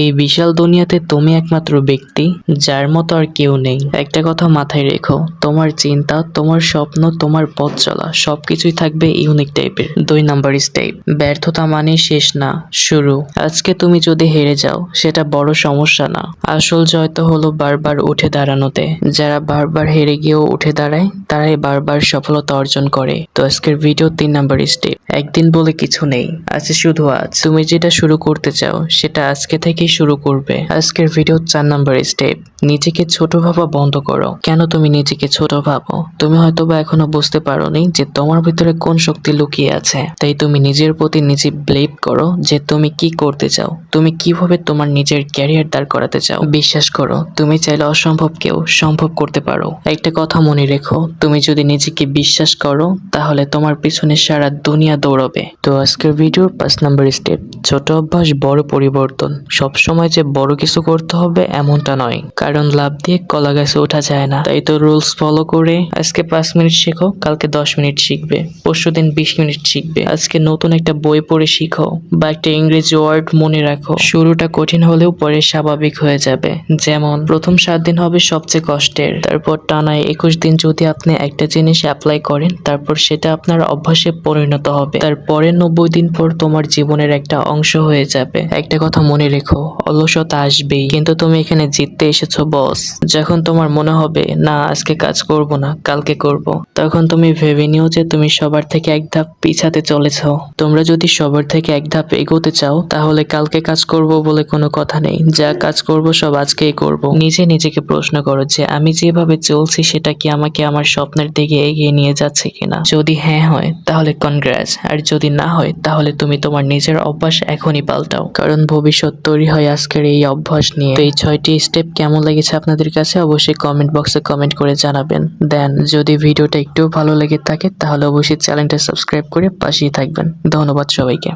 এই বিশাল দুনিয়াতে তুমি একমাত্র ব্যক্তি, যার মতো আর কেউ নেই। একটা কথা মাথায় রেখো, তোমার চিন্তা, তোমার স্বপ্ন, তোমার পথ চলা, সবকিছুই থাকবে ইউনিক টাইপের দুই নাম্বার স্টেপ ব্যর্থতা মানে শেষ না, শুরু। আজকে তুমি যদি হেরে যাও, সেটা বড় সমস্যা না। আসল জয় তো হলো বারবার উঠে দাঁড়ানোতে। যারা বারবার হেরে গিয়েও উঠে দাঁড়ায় তারাই বারবার সফলতা অর্জন করে। তো আজকের ভিডিও তিন নাম্বার স্টেপ একদিন বলে কিছু নেই আছে শুধু আজ। তুমি যেটা শুরু করতে চাও, সেটা আজকে থেকেই শুরু করবে। আজকের ভিডিও চার নাম্বার স্টেপ নিজেকে ছোট ভাবা বন্ধ করো। কেন তুমি নিজেকে ছোট ভাবো? তুমি হয়তো বা এখনও বুঝতে পারোনি যে তোমার ভিতরে কোন শক্তি লুকিয়ে আছে। তাই তুমি নিজের প্রতি নিজে ব্লেম করো যে তুমি কি করতে চাও। তুমি কীভাবে তোমার নিজের ক্যারিয়ার দাঁড় করাতে চাও। বিশ্বাস করো, তুমি চাইলে অসম্ভবকেও সম্ভব করতে পারো। একটা কথা মনে রেখো, তুমি যদি নিজেকে বিশ্বাস করো, তাহলে তোমার পিছনে সারা দুনিয়া দৌড়বে। তো আজকের ভিডিওর পাঁচ নম্বর স্টেপ ছোট অভ্যাস, বড় পরিবর্তন। সবসময় যে বড় কিছু করতে হবে, এমনটা নয়। কারণ লাভ দিয়ে কলা গাছে ওঠা যায় না। তাই তো রুলস ফলো করে আজকে পাঁচ মিনিট শেখো, কালকে দশ মিনিট শিখবে। পরশু দিন বিশ মিনিট শিখবে। আজকে নতুন একটা বই পড়ে শিখো বা একটা ইংরেজি ওয়ার্ড মনে রাখো। শুরুটা কঠিন হলেও পরে স্বাভাবিক হয়ে যাবে। যেমন, প্রথম সাত দিন হবে সবচেয়ে কষ্টের। তারপর টানায় একুশ দিন যদি আপনি একটা জিনিস অ্যাপ্লাই করেন, তারপর সেটা আপনার অভ্যাসে পরিণত হবে। তারপরের নব্বই দিন পর তোমার জীবনের একটা অংশ হয়ে যাবে। একটা কথা মনে রেখো, অলসতা আসবেই। কিন্তু তুমি এখানে জিততে এসেছ বস, যখন তোমার মনে হবে, না, আজকে কাজ করব না, কালকে করব, তখন তুমি ভেবে নিও যে তুমি সবার থেকে এক ধাপ পিছাতে চলেছ। তোমরা যদি সবার থেকে এক ধাপ এগোতে চাও, তাহলে কালকে কাজ করব বলে কোনো কথা নেই। যা কাজ করব, সব আজকেই করব। নিজে নিজেকে প্রশ্ন করো যে, আমি যেভাবে চলছি, সেটা কি আমাকে আমার স্বপ্নের দিকে এগিয়ে নিয়ে যাচ্ছে কিনা? যদি হ্যাঁ হয়, তাহলে কনগ্রাস আর যদি না হয়, তাহলে তুমি তোমার নিজের অভ্যাস এখনই পাল্টাও। কারণ ভবিষ্যৎ তৈরি হয় আজকের এই অভ্যাস নিয়ে। এই ছয়টি স্টেপ কেমন লেগেছে আপনাদের কাছে, অবশ্যই কমেন্ট বক্সে কমেন্ট করে জানাবেন। দেন যদি ভিডিওটা একটু ভালো লেগে থাকে, তাহলে অবশ্যই চ্যানেলটা সাবস্ক্রাইব করে পাশেই থাকবেন। ধন্যবাদ সবাইকে।